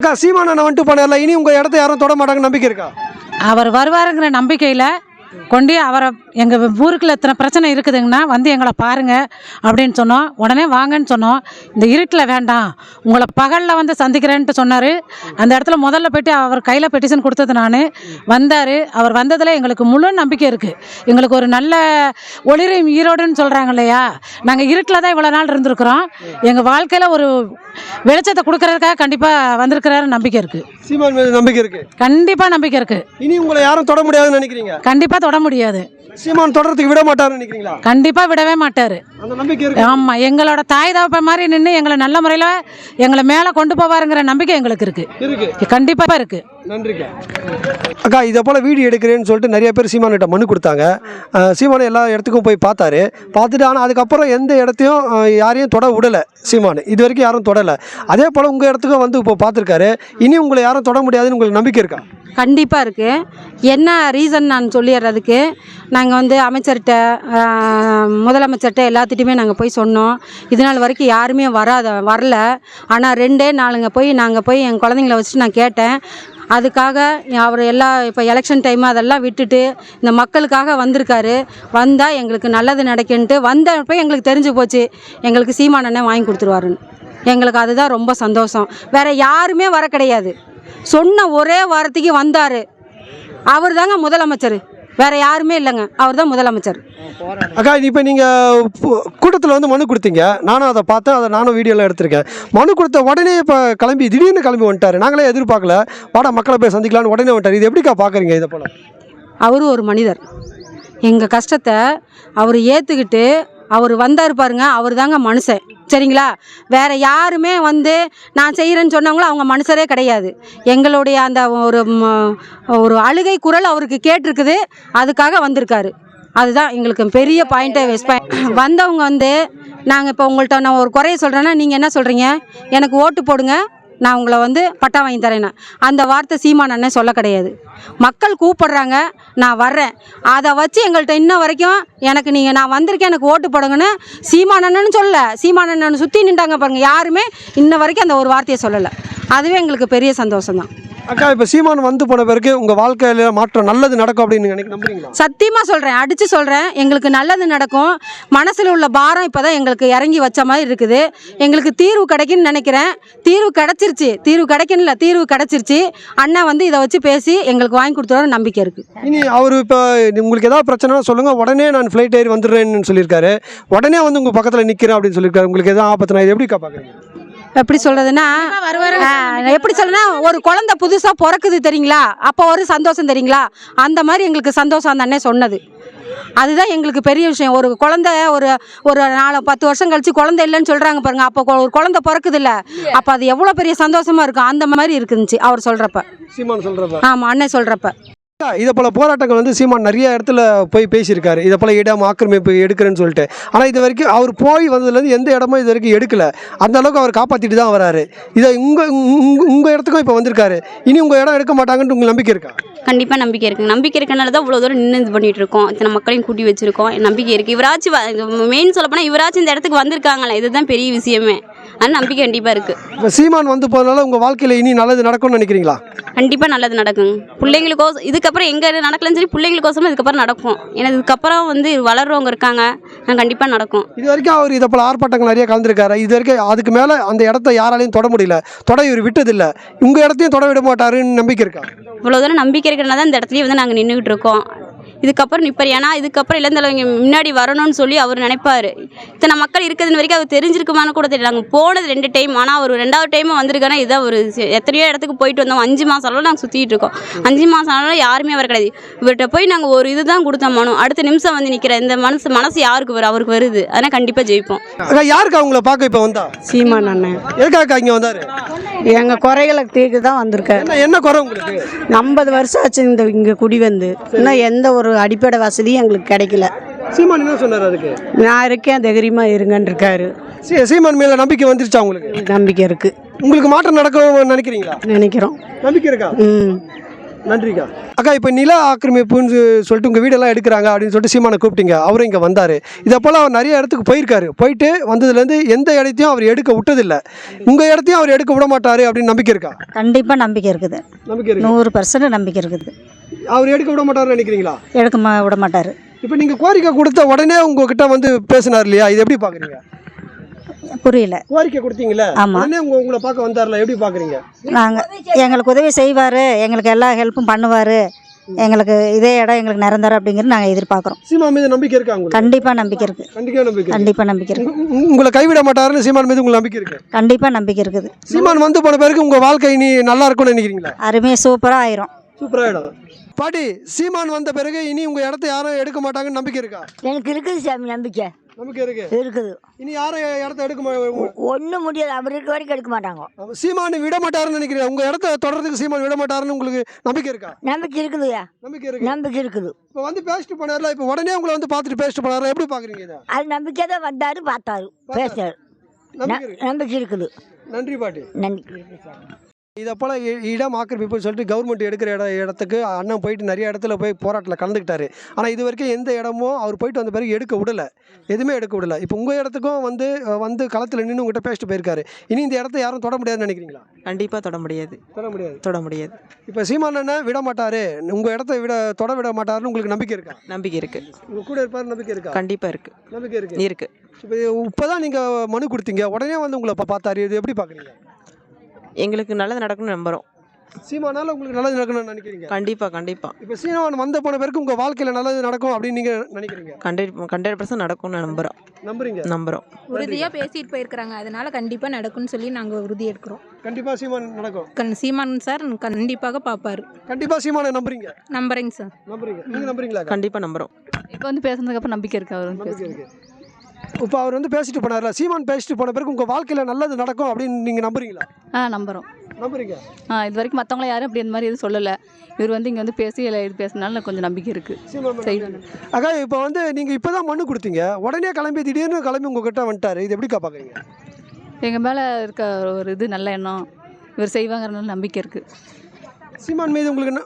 அக்கா சீமானண்ணா வந்துட்டு போனார்ல. இனி உங்க இடத்த யாரும் தொட மாட்டாங்கன்னு நம்பிக்கை இருக்கா? அவர் வருவாருங்கிற நம்பிக்கையில் கொண்டு அவரை எங்கள் ஊருக்குள்ள இத்தனை பிரச்சனை இருக்குதுங்கன்னா வந்து எங்களை பாருங்க அப்படின்னு சொன்னோம். உடனே வாங்கன்னு சொன்னோம். இந்த இருட்டில் வேண்டாம். உங்களை பகலில் வந்து சந்திக்கிறேன்ட்டு சொன்னார். அந்த இடத்துல முதல்ல போயிட்டு அவர் கையில் பெட்டிஷன் கொடுத்தது நான். வந்தார். அவர் வந்ததில் எங்களுக்கு முழு நம்பிக்கை இருக்குது எங்களுக்கு ஒரு நல்ல ஒளிரும் ஈரோடுன்னு சொல்கிறாங்க இல்லையா? நாங்கள் இருட்டில் தான் இவ்வளோ நாள் இருந்திருக்கிறோம். எங்கள் வாழ்க்கையில் ஒரு வெளிச்சத்தை கொடுக்கறதுக்காக கண்டிப்பாக வந்திருக்கிறாரு நம்பிக்கை இருக்குது நம்பிக்கை இருக்கு. கண்டிப்பாக நம்பிக்கை இருக்குது இனி உங்களை யாரும் தொட முடியாதுன்னு நினைக்கிறீங்க? கண்டிப்பாக தொட முடியாது. சீமான் தொடறதுக்கு விட மாட்டாருன்னு நினைக்கிறீங்களா? கண்டிப்பாக விடவே மாட்டார். அந்த நம்பிக்கை இருக்கு. ஆமாம் எங்களோட தாய் தகப்ப மாதிரி நின்று எங்களை நல்ல முறையில் எங்களை மேலே கொண்டு போவாருங்கிற நம்பிக்கை எங்களுக்கு இருக்குது இருக்கு. கண்டிப்பாக இருக்குது நன்றிக்கா. அக்கா இதை போல் வீடியோ எடுக்கிறேன்னு சொல்லிட்டு நிறைய பேர் சீமான்கிட்ட மனு கொடுத்தாங்க. சீமான் எல்லா இடத்துக்கும் போய் பார்த்தாரு. பார்த்துட்டு ஆனால் அதுக்கப்புறம் எந்த இடத்தையும் யாரையும் தொட விடலை சீமான். இது வரைக்கும் யாரும் தொடலை. அதே போல் உங்கள் இடத்துக்கும் வந்து இப்போ பார்த்துருக்காரு. இனி உங்களை யாரும் தொட முடியாதுன்னு உங்களுக்கு நம்பிக்கை இருக்கா? கண்டிப்பாக இருக்குது என்ன ரீசன் நான் சொல்லிடுறதுக்கு? நாங்கள் வந்து அமைச்சர்கிட்ட முதலமைச்சர்கிட்ட எல்லாத்திட்டையுமே நாங்கள் போய் சொன்னோம். இது நாள் வரைக்கும் யாருமே வராத வரல. ஆனால் ரெண்டே நாளுங்க போய் நாங்கள் போய் என் குழந்தைங்கள வச்சுட்டு நான் கேட்டேன். அதுக்காக அவர் எல்லா இப்போ எலெக்ஷன் டைம் அதெல்லாம் விட்டுட்டு இந்த மக்களுக்காக வந்திருக்காரு. வந்தால் எங்களுக்கு நல்லது நடக்குன்ட்டு வந்தப்போ எங்களுக்கு தெரிஞ்சு போச்சு. எங்களுக்கு சீமான் வாங்கி கொடுத்துருவாருன்னு. எங்களுக்கு அதுதான் ரொம்ப சந்தோஷம். வேற யாருமே வர கிடையாது. சொன்ன ஒரே வாரத்துக்கு வந்தார். அவர் தாங்க முதலமைச்சர். வேற யாருமே இல்லைங்க. அவர் தான் முதலமைச்சர். அக்கா இது இப்போ நீங்கள் கூட்டத்தில் வந்து மனு கொடுத்தீங்க. நானும் அதை பார்த்தேன் அதை நானும் வீடியோலாம் எடுத்திருக்கேன். மனு கொடுத்த உடனே இப்போ கிளம்பி திடீர்னு கிளம்பி வந்துட்டாரு. நாங்களே எதிர்பார்க்கல. வாடா மக்களை போய் சந்திக்கலாம்னு உடனே வந்துட்டார். இது எப்படிக்கா பார்க்குறீங்க இதை போல்? அவரும் ஒரு மனிதர். எங்கள் கஷ்டத்தை அவர் ஏற்றுக்கிட்டு அவர் வந்தார் பாருங்க அவர் தாங்க மனுஷன். சரிங்களா? வேற யாருமே வந்து நான் செய்கிறேன்னு சொன்னவங்களும் அவங்க மனுஷரே கிடையாது. எங்களுடைய அந்த ஒரு ஒரு அழுகை குரல் அவருக்கு கேட்டிருக்குது அதுக்காக வந்திருக்காரு. அதுதான் எங்களுக்கு பெரிய பாயிண்ட்டை வெஸ்ட் பாயிண்ட் வந்தவங்க வந்து நாங்கள் இப்போ உங்கள்கிட்ட நான் ஒரு குறைய சொல்கிறேன்னா நீங்கள் என்ன சொல்கிறீங்க எனக்கு ஓட்டு போடுங்க. நான் உங்களை வந்து பட்டா வாங்கி தரேன்னு அந்த வார்த்தை சீமான் அண்ணன் சொல்ல கிடையாது. மக்கள் கூப்பிடுறாங்க நான் வர்றேன். அதை வச்சு எங்கள்கிட்ட இன்ன வரைக்கும் எனக்கு நீங்கள் நான் வந்திருக்கேன் எனக்கு ஓட்டு போடுங்கன்னு சீமான் அண்ணன்னு சொல்லலை. சீமான் அண்ணன் சுற்றி நின்றாங்க பாருங்கள் யாருமே இன்ன வரைக்கும் அந்த ஒரு வார்த்தையை சொல்லலை. அதுவே எங்களுக்கு பெரிய சந்தோஷம் தான் அக்கா இப்போ சீமான் வந்து போன பிறகு உங்கள் வாழ்க்கையில் மாற்றம் நல்லது நடக்கும் அப்படின்னு நினைக்க நம்புறீங்களா? சத்தியமாக சொல்கிறேன் அடித்து சொல்கிறேன் எங்களுக்கு நல்லது நடக்கும். மனசில் உள்ள பாரம் இப்போ தான் எங்களுக்கு இறங்கி வச்ச மாதிரி இருக்குது. எங்களுக்கு தீர்வு கிடைக்குன்னு நினைக்கிறேன். தீர்வு கிடச்சிருச்சு. தீர்வு கிடைக்கணும்ல தீர்வு கிடச்சிருச்சு. அண்ணா வந்து இதை வச்சு பேசி எங்களுக்கு வாங்கி கொடுத்துருவாரு நம்பிக்கை இருக்குது இனி அவர் இப்போ உங்களுக்கு ஏதாவது பிரச்சனை சொல்லுங்கள் உடனே நான் ஃப்ளைட் ஏறி வந்துடுறேன்னு சொல்லியிருக்காரு. உடனே வந்து உங்கள் பக்கத்தில் நிற்கிறேன் அப்படின்னு சொல்லியிருக்காரு. உங்களுக்கு எதாவது ஆபத்துனா இது எப்படிக்கா பார்க்குறீங்க எப்படி சொல்றதுன்னா எப்படி சொல்றதுன்னா ஒரு குழந்தை புதுசா பிறக்குது தெரியுங்களா? அப்போ ஒரு சந்தோஷம் தெரியுங்களா? அந்த மாதிரி எங்களுக்கு சந்தோஷம் அந்த அண்ணன் சொன்னது. அதுதான் எங்களுக்கு பெரிய விஷயம். ஒரு குழந்தை ஒரு ஒரு நாலு பத்து வருஷம் கழிச்சு குழந்தை இல்லைன்னு சொல்றாங்க பாருங்க. அப்போ ஒரு குழந்தை பிறக்குது இல்ல. அப்போ அது எவ்வளோ பெரிய சந்தோஷமா இருக்கும்? அந்த மாதிரி இருக்குந்துச்சு அவர் சொல்றப்ப. சீமான் சொல்கிறப்ப ஆமா அண்ணன் சொல்றப்ப. இதை போல் போராட்டங்கள் வந்து சீமான் நிறைய இடத்துல போய் பேசியிருக்காரு. இதை போல் இடம் ஆக்கிரமிப்பு எடுக்கிறேன்னு சொல்லிட்டு. ஆனால் இது வரைக்கும் அவர் போய் வந்ததுலேருந்து எந்த இடமும் இது வரைக்கும் எடுக்கல. அந்த அளவுக்கு அவர் காப்பாற்றிட்டு தான் வராரு. இதை உங்கள் உங்கள் இடத்துக்கும் இப்போ வந்திருக்காரு. இனி உங்கள் இடம் எடுக்க மாட்டாங்கன்ட்டு உங்களுக்கு நம்பிக்கை இருக்கா? கண்டிப்பாக நம்பிக்கை இருக்குது நம்பிக்கை இருக்கனால தான் இவ்வளோ தூரம் நின்று இது பண்ணிட்டு இருக்கோம். இத்தனை மக்களையும் கூட்டி வச்சிருக்கோம். நம்பிக்கை இருக்குது இவராச்சும் மெயின் சொல்ல போனால் இவராச்சும் இந்த இடத்துக்கு வந்திருக்காங்களே இதுதான் பெரிய விஷயமே. அது நம்பிக்கை கண்டிப்பாக இருக்குது இப்போ சீமான் வந்து போனதால உங்கள் வாழ்க்கையில் இனி நல்லது நடக்கும்னு நினைக்கிறீங்களா? கண்டிப்பாக நல்லது நடக்குங்க. பிள்ளைங்களுக்கோசம் இதுக்கப்புறம் எங்கே நடக்கலன்னு சரி பிள்ளைங்களுக்கோசரம் இதுக்கப்புறம் நடக்கும். ஏன்னா இதுக்கப்புறம் வந்து வளர்றவங்க இருக்காங்க. நான் கண்டிப்பாக நடக்கும். இது வரைக்கும் அவர் இதை போல் ஆர்ப்பாட்டங்கள் நிறைய கலந்துருக்காரு. இது வரைக்கும் அதுக்கு மேலே அந்த இடத்த யாராலையும் தொட முடியல. தொட இவர் விட்டதில்லை. உங்கள் இடத்தையும் தொட விட மாட்டாருன்னு நம்பிக்கை இருக்கா? இவ்வளோ தூரம் நம்பிக்கை இருக்கிறனால தான் இந்த இடத்துலயே வந்து நாங்கள் நின்றுக்கிட்டு இருக்கோம். இதுக்கப்புறம் நிற்பார் ஏன்னா இதுக்கப்புறம் இளந்தலைவங்க முன்னாடி வரணும்னு சொல்லி அவர் நினைப்பாரு. இத்தனை மக்கள் இருக்குதுன்னு வரைக்கும் அவர் தெரிஞ்சிருக்குமான்னு கூட தெரியல. நாங்கள் போனது ரெண்டு டைம். ஆனால் அவர் ரெண்டாவது டைம் வந்திருக்கானா இதுதான் ஒரு எத்தனையோ இடத்துக்கு போயிட்டு வந்தோம். அஞ்சு மாதம் அளவு நாங்கள் சுற்றிட்டு இருக்கோம். அஞ்சு மாதம் அளவு யாருமே வர கிடையாது. இவர்கிட்ட போய் நாங்கள் ஒரு இதுதான் கொடுத்த மனு. அடுத்த நிமிஷம் வந்து நிற்கிற இந்த மனசு மனசு யாருக்கு வரும்? அவருக்கு வருது. அதனால் கண்டிப்பாக ஜெயிப்போம். அக்கா யாருக்கு அவங்கள பார்க்க இப்போ வந்தா? சீமான் அண்ணன். எதுக்காக இங்கே வந்தார்? எங்கள் குறைகளை தீர்க்க தான் வந்திருக்காரு. என்ன என்ன குறை உங்களுக்கு? ஐம்பது வருஷம் ஆச்சு இந்த இங்கே குடி வந்து. இன்னும் எந்த ஒரு அடிப்படை வசதியும் எங்களுக்கு கிடைக்கல. சீமான் என்ன சொன்னார் அதுக்கு? நான் இருக்கேன் தைரியமாக இருங்கன்னு இருக்காரு. சீ- சீமான் மேல நம்பிக்கை வந்துருச்சா உங்களுக்கு? நம்பிக்கை இருக்குது உங்களுக்கு மாற்றம் நடக்கும் நினைக்கிறீங்களா? நினைக்கிறோம். நம்பிக்கை இருக்கா? ம். நன்றிக்கா. அக்கா இப்போ நில ஆக்கிரமிப்புன்னு சொல்லிட்டு உங்கள் வீடெல்லாம் எடுக்கிறாங்க அப்படின்னு சொல்லிட்டு சீமானை கூப்பிட்டீங்க. அவரும் இங்கே வந்தார். இதை போல் அவர் நிறைய இடத்துக்கு போயிருக்காரு. போயிட்டு வந்ததுலேருந்து எந்த இடத்தையும் அவர் எடுக்க விட்டதில்லை. உங்கள் இடத்தையும் அவர் எடுக்க விட மாட்டார் அப்படின்னு நம்பிக்கை இருக்கா? கண்டிப்பாக நம்பிக்கை இருக்குது. நம்பிக்கை நூறு பர்சன்ட் நம்பிக்கை இருக்குது. அவர் எடுக்க விட மாட்டாருன்னு நினைக்கிறீங்களா? எடுக்க விட மாட்டார் இப்போ நீங்கள் கோரிக்கை கொடுத்த உடனே உங்ககிட்ட வந்து பேசினார் இல்லையா? இது எப்படி பார்க்குறீங்க புரியல. கோரிக்கை கொடுத்தீங்களே ஆமா. உங்க உங்களை பார்க்க வந்தார்ல எப்படி பார்க்குறீங்க? நாங்கள் எங்களுக்கு உதவி செய்வார் எங்களுக்கு எல்லா ஹெல்ப்பும் பண்ணுவார். எங்களுக்கு இதே இடம் எங்களுக்கு நிரந்தரம் அப்படிங்கிறது நாங்கள் எதிர்பார்க்குறோம். சீமா மீது நம்பிக்கை இருக்கா உங்களுக்கு? கண்டிப்பாக நம்பிக்கை இருக்குது கண்டிப்பாக நம்பிக்கை இருக்கு. கண்டிப்பாக நம்பிக்கை உங்க- உங்களை கைவிட மாட்டாருன்னு சீமான் மீது உங்களுக்கு நம்பிக்கை இருக்கு. கண்டிப்பாக நம்பிக்கை இருக்குது. சீமான் வந்து போன பிறகு உங்க வாழ்க்கை இனி நல்லா இருக்கும்னு நினைக்கிறீங்களா? அருமையாக சூப்பராக ஆயிரும். சூப்பராகிடும் பாட்டி சீமான் வந்த பிறகு இனி உங்க இடத்த யாரும் எடுக்க மாட்டாங்கன்னு நம்பிக்கை இருக்கா? எனக்கு இருக்குது சாமி நம்பிக்கை. நம்பிக்கை இருக்கு. இருக்குது. இனி யாரும் இடத்த எடுக்க ஒன்றும் முடியாது. அவர் இருக்க வரைக்கும் எடுக்க மாட்டாங்க. சீமான் விட மாட்டாருன்னு நினைக்கிறேன் உங்க இடத்த தொடர்றதுக்கு சீமான் விட மாட்டாருன்னு உங்களுக்கு நம்பிக்கை இருக்கா? நம்பிக்கை இருக்குதுயா நம்பிக்கை இருக்கு. நம்பிக்கை இருக்குது. இப்போ வந்து பேசிட்டு போனார்ல இப்போ உடனே உங்களை வந்து பார்த்துட்டு பேசிட்டு போனார்ல எப்படி பாக்குறீங்க அது நம்பிக்கை தான் வந்தார் பார்த்தாரு. பேசினார். நம்பிக்கை இருக்கு. நம்பிக்கை இருக்குது. நன்றி பாட்டி. நன்றி. இதை போல் இ- இடம் ஆக்கிரமிப்புன்னு சொல்லிட்டு கவர்மெண்ட் எடுக்கிற இட இடத்துக்கு அண்ணன் போயிட்டு நிறைய இடத்துல போய் போராட்டத்தில் கலந்துக்கிட்டாரு. ஆனால் இது வரைக்கும் எந்த இடமும் அவர் போயிட்டு வந்த பிறகு எடுக்க விடல. எதுவுமே எடுக்க விடல. இப்போ உங்கள் இடத்துக்கும் வந்து வந்து களத்தில் நின்று உங்கள்கிட்ட பேசிட்டு போயிருக்காரு. இனி இந்த இடத்த யாரும் தொட முடியாதுன்னு நினைக்கிறீங்களா? கண்டிப்பாக தொட முடியாது. தொட முடியாது. தொட முடியாது. இப்போ சீமானண்ண விட மாட்டாரு. உங்கள் இடத்த விட தொட விட மாட்டாருன்னு உங்களுக்கு நம்பிக்கை இருக்கா? நம்பிக்கை இருக்கு. உங்கள் கூட இருப்பார் நம்பிக்கை இருக்கா? கண்டிப்பாக இருக்கு. நம்பிக்கை இருக்கு. இருக்கு. இப்போ இப்போ தான் நீங்கள் மனு கொடுத்தீங்க. உடனே வந்து உங்களை பார்த்தாரு. இது எப்படி பார்க்குறீங்க எங்களுக்கு நல்லது நடக்கும்னு நம்புகிறோம் சீமானால உங்களுக்கு நல்லது நடக்கணும்னு நினைக்கிறீங்க? கண்டிப்பாக கண்டிப்பாக இப்போ சீமான் வந்த போன பிறகு உங்கள் வாழ்க்கையில் நல்லது நடக்கும் அப்படின்னு நீங்கள் நினைக்கிறீங்க? ஹண்ட்ரட் ஹண்ட்ரட் பர்சன்ட் நடக்கும்னு நம்புகிறோம் நம்புறீங்க? நம்புகிறோம் உறுதியாக பேசிட்டு போயிருக்கிறாங்க. அதனால கண்டிப்பாக நடக்கும்னு சொல்லி நாங்கள் உறுதி எடுக்கிறோம். கண்டிப்பா சீமான் நடக்கும். கண் சீமான் சார் கண்டிப்பாக பார்ப்பாரு கண்டிப்பா சீமானை நம்புறீங்க? நம்புறேங்க சார். நம்புறீங்க. நீங்க நம்புறீங்களா? கண்டிப்பாக நம்புகிறோம் இப்போ வந்து பேசுனதுக்கப்புறம் நம்பிக்கை இருக்கு அவர் நம்பிக்கை இருக்கு. இப்போ அவர் வந்து பேசிட்டு போனார்ல. சீமான் பேசிட்டு போன பிறகு உங்க வாழ்க்கையில நல்லது நடக்கும் அப்படின்னு நீங்க நம்புறீங்களா? ஆ நம்புகிறோம் நம்புறீங்க? ஆ இது வரைக்கும் மற்றவங்கள யாரும் அப்படி இந்த மாதிரி எதுவும் சொல்லலை. இவர் வந்து இங்கே வந்து பேசி இல்லை இது பேசினால எனக்கு கொஞ்சம் நம்பிக்கை இருக்குது செய்வாங்க அக்கா இப்போ வந்து நீங்க இப்பதான் மனு கொடுத்தீங்க. உடனே கிளம்பி திடீர்னு கிளம்பி உங்ககிட்ட வந்துட்டாரு. இது எப்படிக்கா பாக்குறீங்க? எங்கள் மேலே இருக்க ஒரு இது நல்ல எண்ணம். இவர் செய்வாங்கிறனால நம்பிக்கை இருக்குது சீமான் மீது உங்களுக்கு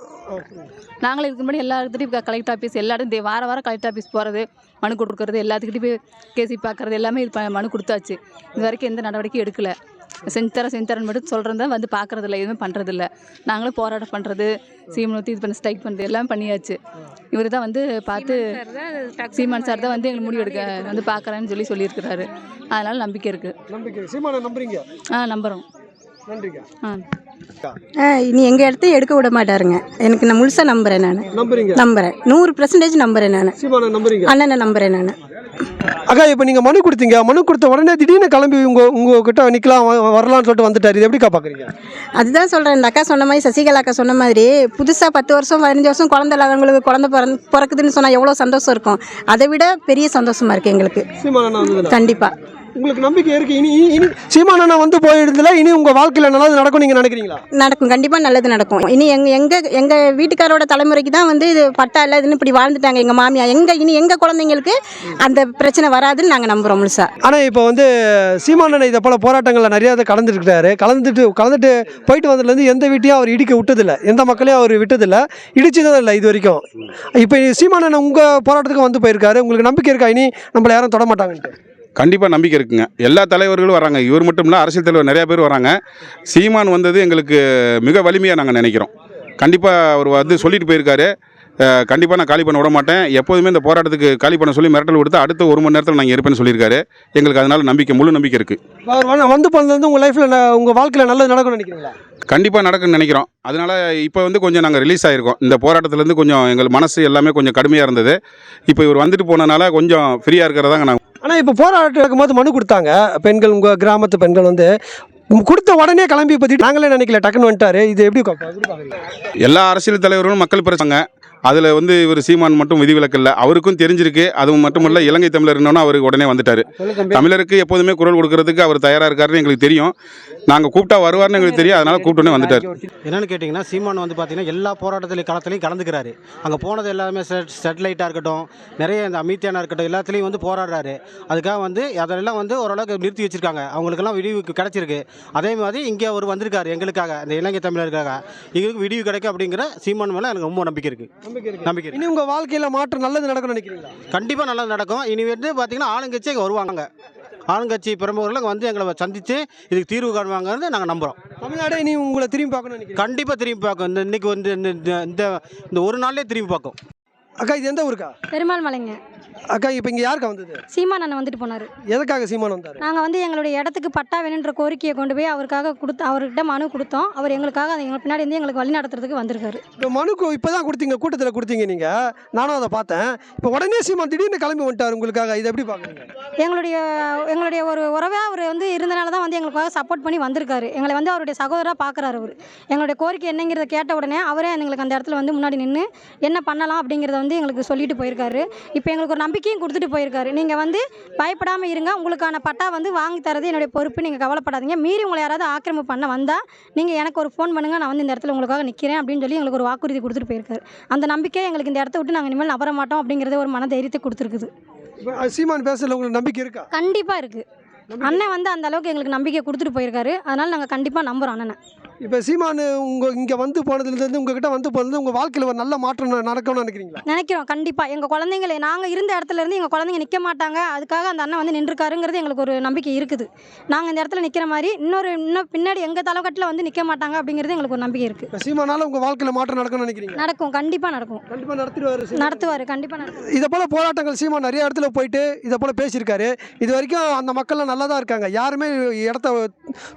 நாங்களும் இதுக்கு முன்னாடி எல்லா இடத்துலையும் கலெக்டர் ஆஃபீஸ் எல்லா இடம் தே- வார வாரம் கலெக்டர் ஆஃபீஸ் போகிறது மனு கொடுக்குறது எல்லாத்துக்கிட்டையும் போய் கேசி பார்க்குறது எல்லாமே இது மனு கொடுத்தாச்சு. இது வரைக்கும் எந்த நடவடிக்கையும் எடுக்கலை. செஞ்சு தரேன் செஞ்சு தரேன்னு மட்டும் சொல்கிறத வந்து பார்க்குறதில்ல எதுவுமே பண்ணுறதில்ல நாங்களும் போராட்டம் பண்ணுறது சீமன் ஊற்றி இது பண்ணி ஸ்ட்ரைக் பண்ணுறது எல்லாம் பண்ணியாச்சு. இவர் தான் வந்து பார்த்து சீமான் சார் தான் வந்து எங்களுக்கு முடிவு எடுக்க வந்து பார்க்குறேன்னு சொல்லி சொல்லியிருக்கிறாரு. அதனால் நம்பிக்கை இருக்குது நம்பிக்கை சீமானை நம்புறீங்க? ஆ நம்புகிறோம் இனி எங்கள் இடத்தையும் எடுக்க விட மாட்டாருங்க. எனக்கு நான் முழுசாக நம்புகிறேன் நான். நம்புகிறேன் நூறு பர்சன்டேஜ் நம்புகிறேன் நான். அண்ணனை நம்புகிறேன் நான். அக்கா இப்போ நீங்க மனு கொடுத்தீங்க. மனு கொடுத்த உடனே திடீர்னு கிளம்பி உங்க உங்ககிட்ட நிக்கலாம் வ- வரலாம்னு சொல்லிட்டு வந்துட்டாரு. இது எப்படிக்கா பாக்குறீங்க? அதுதான் சொல்கிறேன் இந்த அக்கா சொன்ன மாதிரி சசிகலா அக்கா சொன்ன மாதிரி புதுசாக பத்து வருஷம் பதினஞ்சு வருஷம் குழந்தை இல்லாதவங்களுக்கு குழந்தை பிறந்து பிறக்குதுன்னு சொன்னால் எவ்வளோ சந்தோஷம் இருக்கும்? அதை விட பெரிய சந்தோஷமா இருக்குது எங்களுக்கு. கண்டிப்பாக உங்களுக்கு நம்பிக்கை இருக்கு. இனி இனி- சீமானண்ணா வந்து போயிடுதுல இனி உங்க வாழ்க்கையில நல்லது நடக்கும் நீங்க நினைக்கிறீங்களா? நடக்கும். கண்டிப்பாக நல்லது நடக்கும். இனி எங்க எங்க எங்க வீட்டுக்காரோட தலைமுறைக்கு தான் வந்து இது பட்டா இல்லை இதுன்னு இப்படி வாழ்ந்துட்டாங்க எங்க மாமியா எங்க இனி எங்க குழந்தைங்களுக்கு அந்த பிரச்சனை வராதுன்னு நாங்க நம்புறோம் முழுசா. ஆனா இப்போ வந்து சீமானண்ணா இதை போல போராட்டங்கள்ல நிறைய இதை கலந்துருக்காரு கலந்துட்டு கலந்துட்டு போயிட்டு வந்ததுலேருந்து எந்த வீட்டையும் அவர் இடிக்க விட்டதில்ல. எந்த மக்களையும் அவர் விட்டதில்ல. இடிச்சதும் இல்லை இது வரைக்கும் இப்போ சீமானண்ணா உங்க போராட்டத்துக்கு வந்து போயிருக்காரு. உங்களுக்கு நம்பிக்கை இருக்கா? இனி நம்மள யாரும் தொட மாட்டாங்கன்ட்டு. கண்டிப்பாக நம்பிக்கை இருக்குங்க. எல்லா தலைவர்களும் வராங்க. இவர் மட்டும் இல்லை அரசியல் தலைவர் நிறைய பேர் வராங்க. சீமான் வந்தது எங்களுக்கு மிக வலிமையாக நாங்கள் நினைக்கிறோம். கண்டிப்பாக அவர் வந்து சொல்லிட்டு போயிருக்காரு. கண்டிப்பாக நான் காலி பண்ண விட மாட்டேன். எப்போதுமே இந்த போராட்டத்துக்கு காலி பண்ண சொல்லி மிரட்டல் கொடுத்து அடுத்த ஒரு மணி நேரத்தில் நாங்கள் இருப்பேன்னு சொல்லியிருக்காரு. எங்களுக்கு அதனால நம்பிக்கை முழு நம்பிக்கை இருக்குது வந்து- வந்து போனதுலேருந்து உங்க லைஃப்ல உங்க வாழ்க்கையில நல்லது நடக்கும்னு நினைக்கிறீங்களா? கண்டிப்பாக நடக்கும்னு நினைக்கிறோம். அதனால் இப்போ வந்து கொஞ்சம் நாங்கள் ரிலீஸ் ஆகிருக்கோம் இந்த போராட்டத்துலேருந்து கொஞ்சம் எங்கள் மனசு எல்லாமே கொஞ்சம் கடுமையாக இருந்தது. இப்போ இவர் வந்துட்டு போனனால கொஞ்சம் ஃப்ரீயாக இருக்கிறதாங்க நாங்கள் ஆனால் இப்போ போராட்டம் இருக்கும்போது மனு கொடுத்தாங்க. பெண்கள் உங்கள் கிராமத்து பெண்கள் வந்து கொடுத்த உடனே கிளம்பி பற்றி நாங்களே நினைக்கல டக்குன்னு வந்துட்டாரு. இது எப்படி எல்லா அரசியல் தலைவர்களும் மக்கள் பிரச்சாங்க அதில் வந்து இவர் சீமான் மட்டும் விதிவிலக்கு இல்லை. அவருக்கும் தெரிஞ்சிருக்கு. அதுவும் மட்டும் இல்லை இலங்கை தமிழர் என்னன்னா அவருக்கு உடனே வந்துட்டார். தமிழருக்கு எப்போதுமே குரல் கொடுக்கறதுக்கு அவர் தயாராக இருக்காருன்னு எங்களுக்கு தெரியும். நாங்கள் கூப்பிட்டா வருவார்னு எங்களுக்கு தெரியும். அதனால கூப்பிட்டோன்னே வந்துட்டார். என்னன்னு கேட்டிங்கன்னா சீமான் வந்து பார்த்தீங்கன்னா எல்லா போராட்டத்திலையும் களத்துலையும் கலந்துக்கிறாரு. அங்கே போனது எல்லாமே செட் செட்டலைட்டாக இருக்கட்டும் நிறைய இந்த அமீத்தியானா இருக்கட்டும் எல்லாத்துலேயும் வந்து போராடுறாரு. அதுக்காக வந்து அதெல்லாம் வந்து ஓரளவுக்கு நிறுத்தி வச்சிருக்காங்க. அவங்களுக்கெல்லாம் விடிவு கிடைச்சிருக்கு. அதே மாதிரி இங்கே அவர் வந்திருக்காரு எங்களுக்காக இந்த இலங்கை தமிழருக்காக எங்களுக்கு விடிவு கிடைக்கும் அப்படிங்கிற சீமான் மேலே எனக்கு ரொம்ப நம்பிக்கை இருக்குது நம்பிக்கை இருக்கு. இனி உங்க வாழ்க்கையில மாற்றம் நல்லது நடக்கும்னு நினைக்கிறீங்களா? கண்டிப்பாக நல்லது நடக்கும். இனி வந்து பார்த்தீங்கன்னா ஆளுங்கட்சி இங்கே வருவாங்க. ஆளுங்கட்சி பிரமுகர்கள் வந்து எங்களை சந்தித்து இதுக்கு தீர்வு காணுவாங்கன்னு நாங்கள் நம்புகிறோம் தமிழ்நாடே இனி உங்களை திரும்பி நினைக்கிறீங்க? கண்டிப்பாக திரும்பி பார்க்கும் இந்த இன்னைக்கு வந்து இந்த- இந்த- இந்த இந்த ஒரு நாள்லேயே திரும்பி பார்க்கும். அக்கா இது எந்த ஊருக்கா? பெருமாள் மலைங்க. அக்கா இப்போ இங்கே யாருக்கா வந்தது? சீமான் அண்ணன் வந்துட்டு போனார். எதுக்காக சீமான் வந்தார்? நாங்கள் வந்து எங்களுடைய இடத்துக்கு பட்டா வேணுன்ற கோரிக்கையை கொண்டு போய் அவருக்காக கொடுத்து அவர்கிட்ட மனு கொடுத்தோம். அவர் எங்களுக்காக அதை எங்களுக்கு பின்னாடி இருந்து எங்களுக்கு வழி நடத்துறதுக்கு வந்திருக்காரு. இப்போ மனுக்கு இப்போ தான் கொடுத்தீங்க கூட்டத்தில் கொடுத்தீங்க நீங்கள் நானும் அதை பார்த்தேன். இப்போ உடனே சீமான் திடீர்னு கிளம்பி வந்துட்டார் உங்களுக்காக. இதை எப்படி பார்க்குறீங்க எங்களுடைய எங்களுடைய ஒரு உறவாக அவர் வந்து இருந்தனால தான் வந்து எங்களுக்காக சப்போர்ட் பண்ணி வந்திருக்காரு. எங்களை வந்து அவருடைய சகோதரராக பார்க்குறாரு அவர். எங்களுடைய கோரிக்கை என்னங்கிறத கேட்ட உடனே அவரே எங்களுக்கு அந்த இடத்துல வந்து முன்னாடி நின்று என்ன பண்ணலாம் அப்படிங்கிறத வந்து எங்களுக்கு சொல்லிட்டு போயிருக்காரு. இப்போ எங்களுக்கு ஒரு நம்பிக்கையும் கொடுத்துட்டு போயிருக்காரு. நீங்கள் வந்து பயப்படாமல் இருங்க. உங்களுக்கான பட்டா வந்து வாங்கி தரது என்னுடைய பொறுப்பு. நீங்கள் கவலைப்படாதீங்க. மீறி உங்களை யாராவது ஆக்கிரமிப்பு பண்ண வந்தால் நீங்கள் எனக்கு ஒரு ஃபோன் பண்ணுங்கள் நான் வந்து இந்த இடத்துல உங்களுக்காக நிற்கிறேன் அப்படின்னு சொல்லி எங்களுக்கு ஒரு வாக்குறுதி கொடுத்துட்டு போயிருக்காரு. அந்த நம்பிக்கை எங்களுக்கு இந்த இடத்த விட்டு நாங்கள் இனிமேல் நவர மாட்டோம் அப்படிங்கிறத ஒரு மன தைரியத்தை கொடுத்துருக்குது சீமான் பேசுறதுல உங்களுக்கு நம்பிக்கை இருக்கா? கண்டிப்பாக இருக்குது அண்ணன் வந்து அந்த அளவுக்கு எங்களுக்கு நம்பிக்கை கொடுத்துட்டு போயிருக்காரு. அதனால் நாங்கள் கண்டிப்பாக நம்புகிறோம் அண்ணனை. இப்போ சீமான் உங்கள் இங்கே வந்து போனதுலேருந்து உங்ககிட்ட வந்து போனது உங்கள் வாழ்க்கையில் ஒரு நல்ல மாற்றம் ந- நடக்கும்னு நினைக்கிறீங்களா? நினைக்கிறோம் கண்டிப்பாக எங்கள் குழந்தைங்களை நாங்கள் இருந்த இடத்துல இருந்து எங்கள் குழந்தைங்க நிற்க மாட்டாங்க. அதுக்காக அந்த அண்ணன் வந்து நின்றுருக்காருங்கிறது எங்களுக்கு ஒரு நம்பிக்கை இருக்குது. நாங்கள் இந்த இடத்துல நிற்கிற மாதிரி இன்னொரு இன்னும் பின்னாடி எங்கள் தலைக்கட்டில் வந்து நிற்க மாட்டாங்க அப்படிங்கிறது எங்களுக்கு ஒரு நம்பிக்கை இருக்குது இப்போ சீமானால உங்கள் வாழ்க்கையில் மாற்றம் நடக்கும்னு நினைக்கிறீங்க நடக்கும். கண்டிப்பாக நடக்கும். கண்டிப்பாக நடத்திடுவார் நடத்துவார். கண்டிப்பாக நடத்துவார். இதை போல் போராட்டங்கள் சீமான் நிறைய இடத்துல போயிட்டு இதை போல் பேசியிருக்காரு. இது வரைக்கும் அந்த மக்கள்லாம் நல்லா தான் இருக்காங்க. யாருமே இடத்த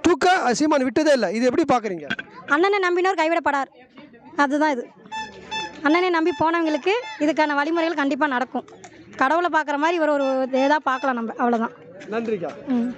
தூக்க சீமான் விட்டதே இல்லை. இது எப்படி பார்க்குறீங்க அண்ணனை நம்பினோர் கைவிடப்படார். அதுதான் இது. அண்ணனை நம்பி போனவங்களுக்கு இதுக்கான வழிமுறைகள் கண்டிப்பாக நடக்கும். கடவுளை பார்க்குற மாதிரி இவர் ஒரு ஏதாவது பார்க்கலாம் நம்ம. அவ்வளோதான் நன்றிக்கா. ம்.